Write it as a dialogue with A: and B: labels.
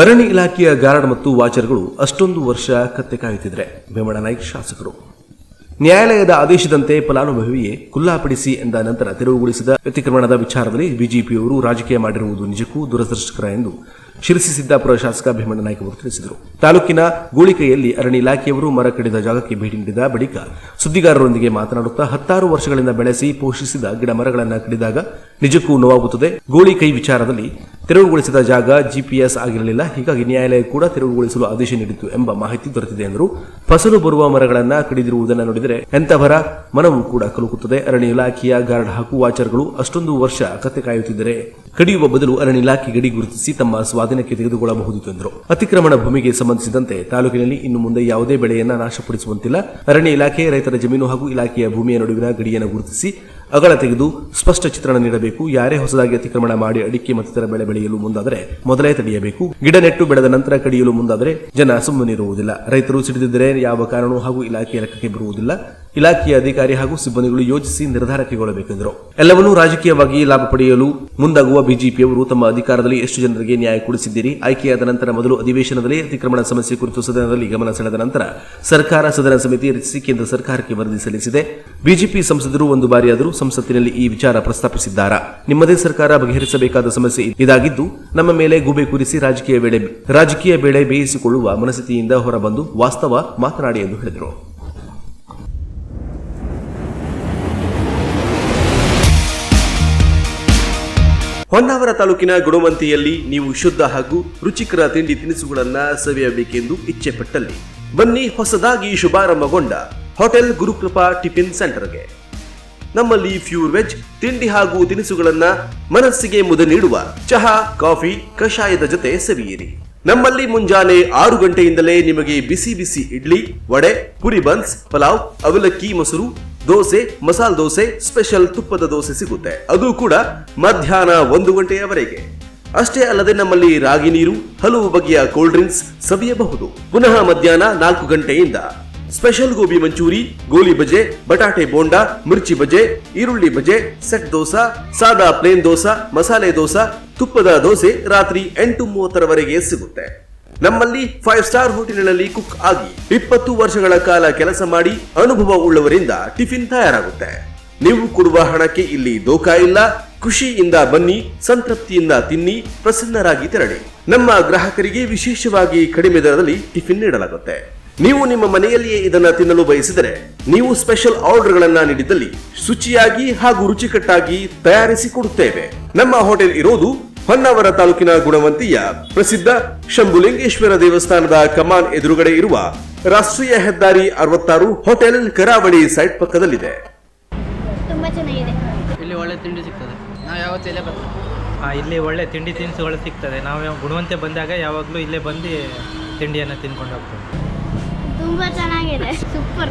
A: ಅರಣ್ಯ ಇಲಾಖೆಯ ಗಾರ್ಡ್ ಮತ್ತು ವಾಚರ್ಗಳು ಅಷ್ಟೊಂದು ವರ್ಷ ಕತ್ತೆ ಕಾಯುತ್ತಿದ್ರೆ. ಭೀಮಣ್ಣ ನಾಯ್ಕ್ ಶಾಸಕರು. ನ್ಯಾಯಾಲಯದ ಆದೇಶದಂತೆ ಫಲಾನುಭವಿಯೇ ಕುಲ್ಲಾಪಡಿಸಿ ಎಂದ ನಂತರ ತೆರವುಗೊಳಿಸಿದ ಅತಿಕ್ರಮಣದ ವಿಚಾರದಲ್ಲಿ ಬಿಜೆಪಿಯವರು ರಾಜಕೀಯ ಮಾಡಿರುವುದು ನಿಜಕ್ಕೂ ದುರದೃಷ್ಟಕರ ಎಂದು ಶಿರಸಿ ಸಿದ್ದಾಪುರ ಶಾಸಕ ಭೀಮಣ್ಣ ನಾಯ್ಕ ಅವರು ತಿಳಿಸಿದರು. ತಾಲೂಕಿನ ಗೋಳಿಕೈಯಲ್ಲಿ ಅರಣ್ಯ ಇಲಾಖೆಯವರು ಮರ ಕಡಿದ ಜಾಗಕ್ಕೆ ಭೇಟಿ ನೀಡಿದ ಬಳಿಕ ಸುದ್ದಿಗಾರರೊಂದಿಗೆ ಮಾತನಾಡುತ್ತಾ ಹತ್ತಾರು ವರ್ಷಗಳಿಂದ ಬೆಳೆಸಿ ಪೋಷಿಸಿದ ಗಿಡ ಮರಗಳನ್ನು ಕಡಿದಾಗ ನಿಜಕ್ಕೂ ನೋವಾಗುತ್ತದೆ. ಗೋಳಿಕೈ ವಿಚಾರದಲ್ಲಿ ತೆರವುಗೊಳಿಸಿದ ಜಾಗ ಜಿಪಿಎಸ್ ಆಗಿರಲಿಲ್ಲ. ಹೀಗಾಗಿ ನ್ಯಾಯಾಲಯ ಕೂಡ ತೆರವುಗೊಳಿಸಲು ಆದೇಶ ನೀಡಿತು ಎಂಬ ಮಾಹಿತಿ ದೊರೆತಿದೆ ಎಂದರು. ಫಸಲು ಬರುವ ಮರಗಳನ್ನು ಕಡಿದಿರುವುದನ್ನು ನೋಡಿದರೆ ಎಂತವರ ಮನವು ಕೂಡ ಕಲುಕುತ್ತದೆ. ಅರಣ್ಯ ಇಲಾಖೆಯ ಗಾರ್ಡ್ ಹಾಗೂ ವಾಚರ್ಗಳು ಅಷ್ಟೊಂದು ವರ್ಷ ಕತೆ ಕಾಯುತ್ತಿದ್ದರೆ ಕಡಿಯುವ ಬದಲು ಅರಣ್ಯ ಇಲಾಖೆ ಗಡಿ ಗುರುತಿಸಿ ತಮ್ಮ ಸ್ವಾಧೀನಕ್ಕೆ ತೆಗೆದುಕೊಳ್ಳಬಹುದಿತ್ತು ಎಂದರು. ಅತಿಕ್ರಮಣ ಭೂಮಿಗೆ ಸಂಬಂಧಿಸಿದಂತೆ ತಾಲೂಕಿನಲ್ಲಿ ಇನ್ನು ಮುಂದೆ ಯಾವುದೇ ಬೆಳೆಯನ್ನು ನಾಶಪಡಿಸುವಂತಿಲ್ಲ. ಅರಣ್ಯ ಇಲಾಖೆ ರೈತರ ಜಮೀನು ಹಾಗೂ ಇಲಾಖೆಯ ಭೂಮಿಯ ನಡುವಿನ ಗಡಿಯನ್ನು ಗುರುತಿಸಿ ಅಗಳ ತೆಗೆದು ಸ್ಪಷ್ಟ ಚಿತ್ರಣ ನೀಡಬೇಕು. ಯಾರೇ ಹೊಸದಾಗಿ ಅತಿಕ್ರಮಣ ಮಾಡಿ ಅಡಿಕೆ ಮತ್ತಿತರ ಬೆಳೆ ಬೆಳೆಯಲು ಮುಂದಾದರೆ ಮೊದಲೇ ತಡೆಯಬೇಕು. ಗಿಡ ನೆಟ್ಟು ಬೆಳೆದ ನಂತರ ಕಡಿಯಲು ಮುಂದಾದರೆ ಜನ ಸುಮ್ಮನಿರುವುದಿಲ್ಲ. ರೈತರು ಸಿಡಿದಿದ್ದರೆ ಯಾವ ಕಾರಣವೂ ಹಾಗೂ ಇಲಾಖೆಯ ಲೆಕ್ಕಕ್ಕೆ ಬರುವುದಿಲ್ಲ. ಇಲಾಖೆಯ ಅಧಿಕಾರಿ ಹಾಗೂ ಸಿಬ್ಬಂದಿಗಳು ಯೋಚಿಸಿ ನಿರ್ಧಾರ ಕೈಗೊಳ್ಳಬೇಕೆಂದರು. ಎಲ್ಲವನ್ನೂ ರಾಜಕೀಯವಾಗಿ ಲಾಭ ಪಡೆಯಲು ಮುಂದಾಗುವ ಬಿಜೆಪಿಯವರು ತಮ್ಮ ಅಧಿಕಾರದಲ್ಲಿ ಎಷ್ಟು ಜನರಿಗೆ ನ್ಯಾಯ ಕೊಡಿಸಿದ್ದೀರಿ? ಆಯ್ಕೆಯಾದ ನಂತರ ಮೊದಲು ಅಧಿವೇಶನದಲ್ಲಿ ಅತಿಕ್ರಮಣ ಸಮಸ್ಯೆ ಕುರಿತು ಸದನದಲ್ಲಿ ಗಮನ ಸೆಳೆದ ನಂತರ ಸರ್ಕಾರ ಸದನ ಸಮಿತಿ ರಚಿಸಿ ಕೇಂದ್ರ ಸರ್ಕಾರಕ್ಕೆ ವರದಿ ಸಲ್ಲಿಸಿದೆ. ಬಿಜೆಪಿ ಸಂಸದರು ಒಂದು ಬಾರಿಯಾದರೂ ಸಂಸತ್ತಿನಲ್ಲಿ ಈ ವಿಚಾರ ಪ್ರಸ್ತಾಪಿಸಿದ್ದಾರಾ? ನಿಮ್ಮದೇ ಸರ್ಕಾರ ಬಗೆಹರಿಸಬೇಕಾದ ಸಮಸ್ಯೆ ಇದಾಗಿದ್ದು, ನಮ್ಮ ಮೇಲೆ ಗೂಬೆ ಕೂರಿಸಿ ರಾಜಕೀಯ ವೇಳೆ ರಾಜಕೀಯ ಬೇಳೆ ಬೇಯಿಸಿಕೊಳ್ಳುವ ಮನಸ್ಥಿತಿಯಿಂದ ಹೊರಬಂದು ವಾಸ್ತವ ಮಾತನಾಡಿ ಎಂದು ಹೇಳಿದರು. ಹೊನ್ನಾವರ ತಾಲೂಕಿನ ಗುಣವಂತಿಯಲ್ಲಿ ನೀವು ಶುದ್ಧ ಹಾಗೂ ರುಚಿಕರ ತಿಂಡಿ ತಿನಿಸುಗಳನ್ನ ಸವಿಯಬೇಕೆಂದು ಇಚ್ಛೆ ಪಟ್ಟಲ್ಲಿ ಬನ್ನಿ ಹೊಸದಾಗಿ ಶುಭಾರಂಭಗೊಂಡ ಹೋಟೆಲ್ ಗುರುಕೃಪಾ ಟಿಫಿನ್ ಸೆಂಟರ್ಗೆ. ನಮ್ಮಲ್ಲಿ ಫ್ಯೂರ್ ವೆಜ್, ತಿಂಡಿ ಹಾಗೂ ತಿನಿಸುಗಳನ್ನ ಮನಸ್ಸಿಗೆ ಮುದ ನೀಡುವ ಚಹಾ, ಕಾಫಿ, ಕಷಾಯದ ಜೊತೆ ಸವಿಯಿರಿ. ನಮ್ಮಲ್ಲಿ ಮುಂಜಾನೆ ಆರು ಗಂಟೆಯಿಂದಲೇ ನಿಮಗೆ ಬಿಸಿ ಬಿಸಿ ಇಡ್ಲಿ, ವಡೆ ಪುರಿ ಬನ್ಸ್, ಪಲಾವ್, ಅವಲಕ್ಕಿ, ಮೊಸರು ದೋಸೆ, ಮಸಾಲ ದೋಸೆ ಸ್ಪೆಷಲ್ ತುಪ್ಪದ ದೋಸೆ ಸಿಗುತ್ತೆ. ಅದು ಕೂಡ ಮಧ್ಯಾಹ್ನ ಒಂದು ಗಂಟೆಯವರೆಗೆ. ಅಷ್ಟೇ ಅಲ್ಲದೆ ನಮ್ಮಲ್ಲಿ ರಾಗಿ ನೀರು, ಹಲವು ಬಗೆಯ ಕೋಲ್ಡ್ ಡ್ರಿಂಕ್ಸ್ ಸವಿಯಬಹುದು. ಪುನಃ ಮಧ್ಯಾಹ್ನ ನಾಲ್ಕು ಗಂಟೆಯಿಂದ. ಸ್ಪೆಷಲ್ ಗೋಬಿ ಮಂಚೂರಿ, ಗೋಲಿ ಬಜೆ, ಬಟಾಟೆ ಬೋಂಡಾ, ಮಿರ್ಚಿ ಬಜೆ, ಈರುಳ್ಳಿ ಬಜೆ, ಸೆಟ್ ದೋಸಾ, ಸಾದಾ ಪ್ಲೇನ್ ದೋಸಾ, ಮಸಾಲೆ ದೋಸಾ, ತುಪ್ಪದ ದೋಸೆ ರಾತ್ರಿ ಎಂಟು ಮೂವತ್ತರವರೆಗೆ ಸಿಗುತ್ತೆ. ನಮ್ಮಲ್ಲಿ ಫೈವ್ ಸ್ಟಾರ್ ಹೋಟೆಲ್ನಲ್ಲಿ ಕುಕ್ ಆಗಿ ಇಪ್ಪತ್ತು ವರ್ಷಗಳ ಕಾಲ ಕೆಲಸ ಮಾಡಿ ಅನುಭವ ಉಳ್ಳವರಿಂದ ಟಿಫಿನ್ ತಯಾರಾಗುತ್ತೆ. ನೀವು ಕೊಡುವ ಹಣಕ್ಕೆ ಇಲ್ಲಿ ದೋಖಾ ಇಲ್ಲ, ಖುಷಿಯಿಂದ ಬನ್ನಿ, ಸಂತೃಪ್ತಿಯಿಂದ ತಿನ್ನಿ, ಪ್ರಸನ್ನರಾಗಿ ತೆರಳಿ. ನಮ್ಮ ಗ್ರಾಹಕರಿಗೆ ವಿಶೇಷವಾಗಿ ಕಡಿಮೆ ದರದಲ್ಲಿ ಟಿಫಿನ್ ನೀಡಲಾಗುತ್ತೆ. ನೀವು ನಿಮ್ಮ ಮನೆಯಲ್ಲಿಯೇ ಇದನ್ನ ತಿನ್ನಲು ಬಯಸಿದರೆ ನೀವು ಸ್ಪೆಷಲ್ ಆರ್ಡರ್ಗಳನ್ನ ನೀಡಿದಲ್ಲಿ ಶುಚಿಯಾಗಿ ಹಾಗೂ ರುಚಿಕಟ್ಟಾಗಿ ತಯಾರಿಸಿ ಕೊಡುತ್ತೇವೆ. ನಮ್ಮ ಹೋಟೆಲ್ ಇರೋದು ಹೊನ್ನಾವರ ತಾಲೂಕಿನ ಗುಣವಂತಿಯ ಪ್ರಸಿದ್ಧ ಶಂಭುಲಿಂಗೇಶ್ವರ ದೇವಸ್ಥಾನದ ಕಮಾನ್ ಎದುರುಗಡೆ ಇರುವ ರಾಷ್ಟ್ರೀಯ ಹೆದ್ದಾರಿ ಅರವತ್ತಾರು ಹೋಟೆಲ್ ಕರಾವಳಿ ಸೈಟ್ ಪಕ್ಕದಲ್ಲಿದೆ.
B: ತುಂಬ ಚೆನ್ನಾಗಿದೆ.
C: ಇಲ್ಲಿ ಒಳ್ಳೆ ತಿಂಡಿ ಸಿಗ್ತದೆ. ನಾವು ಯಾವತ್ತೂ ಇಲ್ಲೇ ಬರ್ತೀವಿ.
D: ಆ, ಇಲ್ಲಿ ಒಳ್ಳೆ ತಿಂಡಿ ತಿನಿಸುಗಳು ಸಿಗ್ತದೆ. ನಾವು ಯಾವ- ಗುಣವಂತೆ ಬಂದಾಗ ಯಾವಾಗಲೂ ಇಲ್ಲೇ ಬಂದು ತಿಂಡಿಯನ್ನು ತಿನ್ಕೊಂಡು ಹೋಗ್ತೇವೆ.
B: ತುಂಬಾ ಚೆನ್ನಾಗಿದೆ. Super.